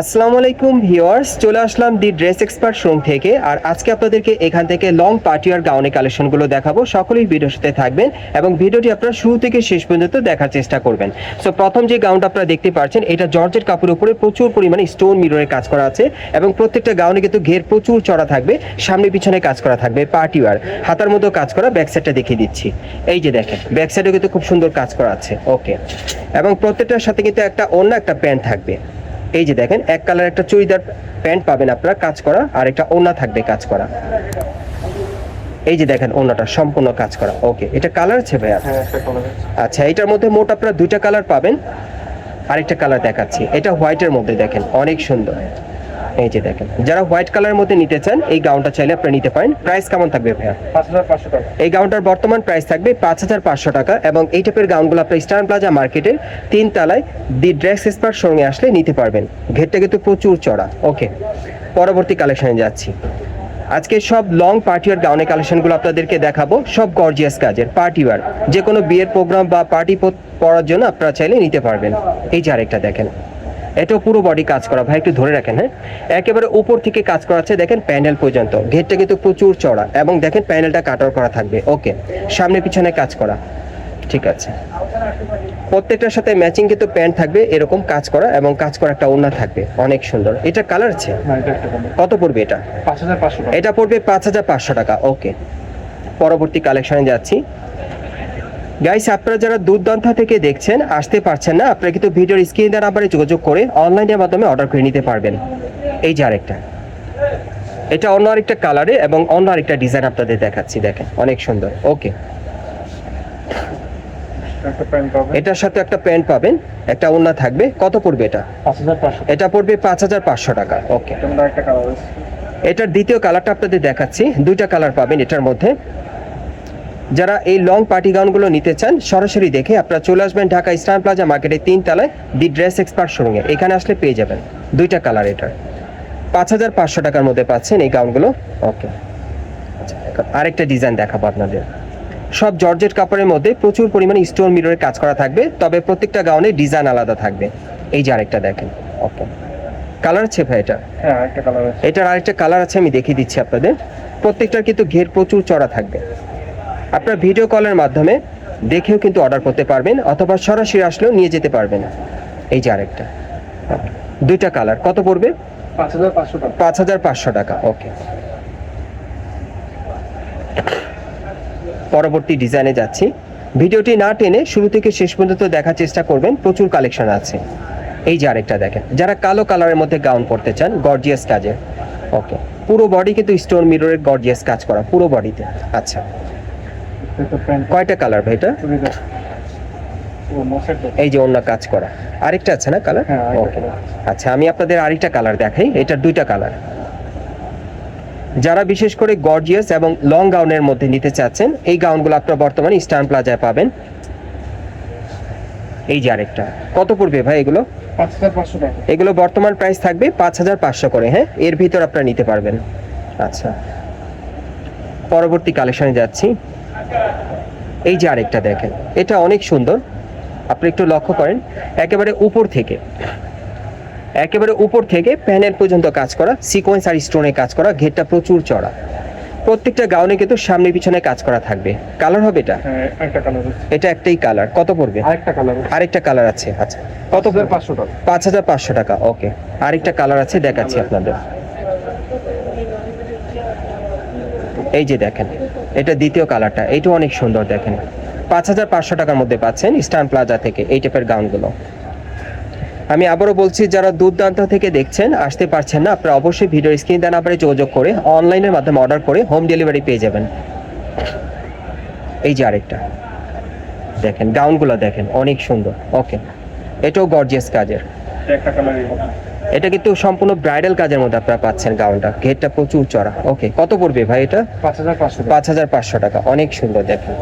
আসসালামু আলাইকুম ভিউয়ার্স, চলে আসলাম দি ড্রেস এক্সপার্ট শোরুম থেকে। আর আজকে আপনাদেরকে এখান থেকে লং পার্টিয়ার গাউনের কালেকশনগুলো দেখাবো। সকলেই ভিডিওর সাথে থাকবেন এবং ভিডিওটি আপনারা শুরু থেকে শেষ পর্যন্ত দেখার চেষ্টা করবেন। সো প্রথম যে গাউনটা আপনারা দেখতে পাচ্ছেন, এটা জর্জের কাপড়ের উপরে প্রচুর পরিমাণে স্টোন মিররের কাজ করা আছে এবং প্রত্যেকটা গাউনে কিন্তু ঘের প্রচুর চড়া থাকবে, সামনে পিছনে কাজ করা থাকবে পার্টিওয়ার হাতার মতো কাজ করা ব্যাক সাইডটা দেখিয়ে দিচ্ছি। এই যে দেখেন ব্যাক সাইডে কিন্তু খুব সুন্দর কাজ করা আছে। ওকে এবং প্রত্যেকটার সাথে কিন্তু একটা অন্য একটা প্যান্ট থাকবে। এই যে দেখেন এক কালার একটা চুড়িদার প্যান্ট পাবেন আপনারা কাজ করা আর একটা ওনা থাকবে কাজ করা। এই যে দেখেন ওনাটা সম্পূর্ণ কাজ করা। ওকে এটা কালার আছে ভাইয়া? আচ্ছা এটার মধ্যে মোট আপনারা দুইটা কালার পাবেন। আরেকটা কালার দেখাচ্ছি। এটা হোয়াইটের মধ্যে দেখেন অনেক সুন্দর। এই যে দেখেন যারা হোয়াইট কালারের মধ্যে নিতে চান এই গাউনটা চাইলে আপনারা নিতে পারেন। প্রাইস কেমন থাকবে ভাইয়া? এই গাউনটার বর্তমান প্রাইস থাকবে পাঁচ হাজার পাঁচশো টাকা এবং এই টাইপের গাউনগুলো আপনার স্টার প্লাজা মার্কেটের তিন তলায় দি ড্রেস এক্সপার্ট সঙ্গে আসলে নিতে পারবেন। ঘেরটা কিন্তু প্রচুর চড়া। ওকে পরবর্তী কালেকশনে যাচ্ছি। আজকে সব লং পার্টিওয়ার গাউনের কালেকশনগুলো আপনাদেরকে দেখাবো। সব গর্জিয়াস কাজের পার্টিওয়ার যে কোনো বিয়ের প্রোগ্রাম বা পার্টি পড়ার জন্য আপনারা চাইলে নিতে পারবেন। এই যে আরেকটা দেখেন। এটাও পুরো বডি কাজ করা। ভাই একটু ধরে রাখেন হ্যাঁ? একেবারে উপর থেকে কাজ করা আছে দেখেন প্যানেল পর্যন্ত। ঘেরটা কিন্তু প্রচুর চড়া এবং দেখেন প্যানেলটা কাটার করা থাকবে। ওকে সামনে পিছনে কাজ করা। ঠিক আছে। প্রত্যেকটার সাথে ম্যাচিং কিন্তু প্যান্ট থাকবে এরকম কাজ করা এবং কাজ করা একটা ওড়না থাকবে। অনেক সুন্দর। এটা কালার আছে? এটা কম কত পড়বে এটা? পাঁচ হাজার পাঁচশো এটা পড়বে পাঁচ হাজার পাঁচশো টাকা। ওকে পরবর্তী কালেকশনে যাচ্ছি। গাইস আপনারা যারা দূরদন্থা থেকে দেখছেন আসতে পারছেন না আপনারা কিন্তু ভিডিওর স্ক্রিন দ্বারা নাম্বারে যোগাযোগ করে অনলাইনের মাধ্যমে অর্ডার করে নিতে পারবেন। এই যে আরেকটা। এটা অন্য আরেকটা কালারে এবং অন্য আরেকটা ডিজাইন আপনাদের দেখাচ্ছি দেখেন অনেক সুন্দর। ওকে একটা প্যান্ট পাবে এটার সাথে একটা প্যান্ট পাবেন একটা ওড়না থাকবে। কত পড়বে এটা? এটা পড়বে পাঁচ হাজার পাঁচশো টাকা। ওকে তোমরা একটা কালার আছে এটার দ্বিতীয় কালারটা আপনাদের দেখাচ্ছি। দুইটা কালার পাবেন এটার মধ্যে। যারা এই লং পার্টি গাউনগুলো নিতে চান সরাসরি দেখে আপনারা চলে আসবেন ঢাকা স্টার প্লাজা মার্কেটের তিন তলায় দি ড্রেস এক্সপার্ট শোরুমে। এখানে আসলে পেয়ে যাবেন দুইটা কালার এটার পাঁচ হাজার পাঁচশো টাকার মধ্যে পাচ্ছেন এই গাউনগুলো। ওকে। আচ্ছা আরেকটা ডিজাইন দেখাবো আপনাদের। সব জর্জেট কাপড়ের মধ্যে প্রচুর পরিমাণে স্টোন মিররের কাজ করা থাকবে তবে প্রত্যেকটা গাউনে ডিজাইন আলাদা থাকবে। এই যে আরেকটা দেখেন। ওকে। কালার আছে ভাই এটা? হ্যাঁ একটা কালার আছে। এটার আরেকটা কালার আছে আমি দেখিয়ে দিচ্ছি আপনাদের। প্রত্যেকটার কিন্তু ঘের প্রচুর চড়া থাকবে। আপনার ভিডিও কলের মাধ্যমে দেখেও কিন্তু অর্ডার করতে পারবেন অথবা সরাসরি আসলেও নিয়ে যেতে পারবেন। এই যে আরেকটা। দুইটা কালার কত পড়বে? পাঁচ হাজার পাঁচশো টাকা। ওকে পরবর্তী ডিজাইনে যাচ্ছি। ভিডিওটি না টেনে শুরু থেকে শেষ পর্যন্ত দেখার চেষ্টা করবেন। প্রচুর কালেকশন আছে। এই যে আরেকটা দেখেন। যারা কালো কালারের মধ্যে গাউন পরতে চান গর্জিয়াস কাজের। ওকে পুরো বডি কিন্তু স্টোন মিররের গর্জিয়াস কাজ করা। পুরো বডিতে আচ্ছা। কয়টা কালার ভাই এটা? এই যে অন্য কাজ করা। আরেকটা আছে না কালার? হ্যাঁ, ওকে আচ্ছা আমি আপনাদের আরেকটা কালার দেখাই। এটার দুইটা কালার। যারা বিশেষ করে গর্জিয়াস এবং লং গাউনের মধ্যে নিতে চাচ্ছেন এই গাউনগুলো আপনারা বর্তমানে স্টান প্লাজায় পাবেন। এই যে আরেকটা। কত পড়বে ভাই এগুলো? এগুলো বর্তমান প্রাইস থাকবে পাঁচ হাজার পাঁচশো করে হ্যাঁ? এর ভিতর আপনারা নিতে পারবেন। আচ্ছা। পরবর্তী কালেকশনে যাচ্ছি। এই যে আরেকটা দেখেন এটা অনেক সুন্দর। আপনি একটু লক্ষ্য করেন একেবারে উপর থেকে একেবারে উপর থেকে প্যানেল পর্যন্ত কাজ করা সিকোয়েন্স আর স্টোনে কাজ করা ঘেরটা প্রচুর চড়া প্রত্যেকটা গাউনে কিন্তু সামনে পিছনে কাজ করা থাকবে। কালার হবে এটা? হ্যাঁ এটা একটাই কালার কত পড়বে? আরেকটা কালার আছে আরেকটা কালার আছে আচ্ছা। কত পাঁচশো টাকা। পাঁচ হাজার পাঁচশো টাকা ওকে আরেকটা কালার আছে দেখাচ্ছি আপনাদের। এই যে দেখেন, এটা দ্বিতীয় কালারটা, এইটাও অনেক সুন্দর দেখেন। পাঁচ হাজার পাঁচশো টাকার মধ্যে পাচ্ছেন স্টান প্লাজা থেকে এই টাইপের গাউনগুলো। আমি আবারও বলছি, যারা দুর্দান্ত থেকে দেখছেন, আসতে পারছেন না, আপনারা অবশ্যই ভিডিও স্ক্রিন দেন নাম্বারে যোগাযোগ করে অনলাইনের মাধ্যমে অর্ডার করে হোম ডেলিভারি পেয়ে যাবেন। এই যে আরেকটা। দেখেন, গাউনগুলো দেখেন, অনেক সুন্দর। ওকে, এটাও গর্জিয়াস কাজের। একটা কালার এটা কিন্তু সম্পূর্ণ ব্রাইডাল কাজের মধ্যে আপনারা পাচ্ছেন গাউনটা ঘেরটা প্রচুর চড়া। ওকে কত পড়বে ভাই এটা? পাঁচ হাজার পাঁচশো টাকা। অনেক সুন্দর দেখেন.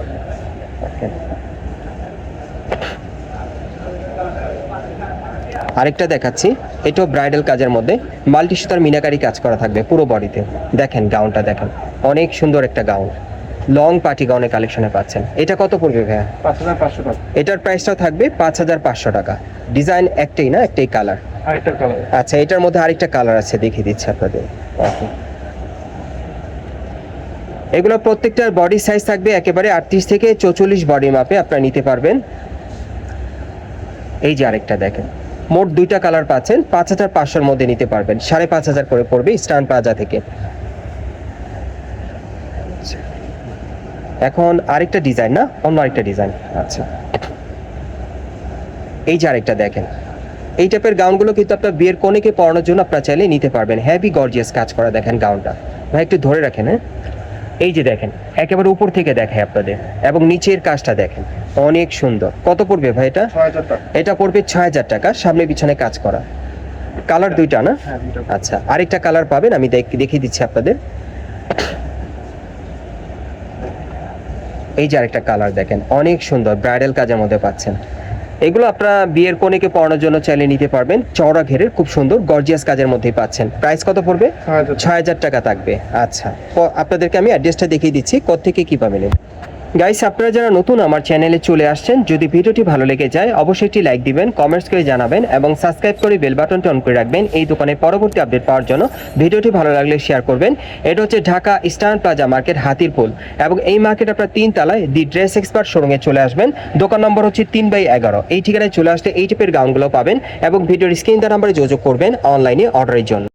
আরেকটা দেখাচ্ছি। এটাও ব্রাইডাল কাজের মধ্যে। মাল্টি সুতার মিনাকারি কাজ করা থাকবে পুরো বডিতে দেখেন গাউনটা দেখেন। অনেক সুন্দর একটা গাউন লং পার্টি গাউনের কালেকশনে পাচ্ছেন। এটা কত পড়বে ভাইয়া? পাঁচ হাজার পাঁচশো টাকা। এটার প্রাইসটাও থাকবে পাঁচ হাজার পাঁচশো টাকা। ডিজাইন একটাই না একটাই কালার? আচ্ছা এটার মধ্যে আরেকটা কালার আছে দেখিয়ে দিচ্ছি আপনাদের। Okay. এগুলো প্রত্যেকটার বডি সাইজ থাকবে একেবারে আটত্রিশ থেকে চৌচল্লিশ বডি মাপে আপনারা নিতে পারবেন। এই যে আরেকটা দেখেন মোট দুইটা কালার পাচ্ছেন পাঁচ হাজার পাঁচশোর মধ্যে নিতে পারবেন। সাড়ে পাঁচ হাজার করে পড়বে স্টান প্লাজা থেকে। এখন আরেকটা ডিজাইন না? অন্য আরেকটা ডিজাইন আচ্ছা। এই যে আরেকটা দেখেন। এই টাইপের গাউনগুলো কিন্তু আপনার বিয়ের কনেকে পরানোর জন্য আপনারা চাইলে নিতে পারবেন। হেভি গর্জিয়াস কাজ করা দেখেন গাউনটা ভাই একটু ধরে রাখেন হ্যাঁ? এই যে দেখেন একেবারে উপর থেকে দেখায় আপনাদের। এবং নিচের কাজটা দেখেন অনেক সুন্দর। কত পড়বে ভাই এটা? এটা পড়বে ছয় হাজার টাকা সামনে পিছনে কাজ করা। কালার দুইটা না? হ্যাঁ আচ্ছা আরেকটা কালার পাবেন আমি দেখ- দেখিয়ে দিচ্ছি আপনাদের। এই যে আরেকটা কালার দেখেন অনেক সুন্দর ব্রাইডাল কাজের মধ্যে পাচ্ছেন। এগুলো আপনারা বিয়ের কনেকে পড়ানোর জন্য চাইলে নিতে পারবেন। চওড়া ঘেরের খুব সুন্দর গর্জিয়াস কাজের মধ্যেই পাচ্ছেন। প্রাইস কত পড়বে? ছয় হাজার টাকা। থাকবে। আচ্ছা আপনাদেরকে আমি অ্যাড্রেসটা দেখিয়ে দিচ্ছি কোথেকে কী পাবেন গাইস আপনারা যারা নতুন আমার চ্যানেলে চলে আসছেন, যদি ভিডিওটি ভালো লেগে যায়, অবশ্যই একটি লাইক দিবেন কমেন্টস করে জানাবেন এবং সাবস্ক্রাইব করে বেল বাটনটি অন করে রাখবেন। এই দোকানের পরবর্তী আপডেট পাওয়ার জন্য ভিডিওটি ভালো লাগলে শেয়ার করবেন। এটা হচ্ছে Dhaka eastern plaza market Hatirpool. এবং এই মার্কেট আপনার তিন তলায় দি ড্রেস এক্সপার্ট শোরুমে চলে আসবেন। দোকান নম্বর হচ্ছে তিন বাই এগারো। এই ঠিকানায় চলে আসতে এই টাইপের গাউনগুলো পাবেন এবং ভিডিওর স্ক্রিন দ্বারা নাম্বারে যোগাযোগ করবেন অনলাইনে অর্ডারের জন্য।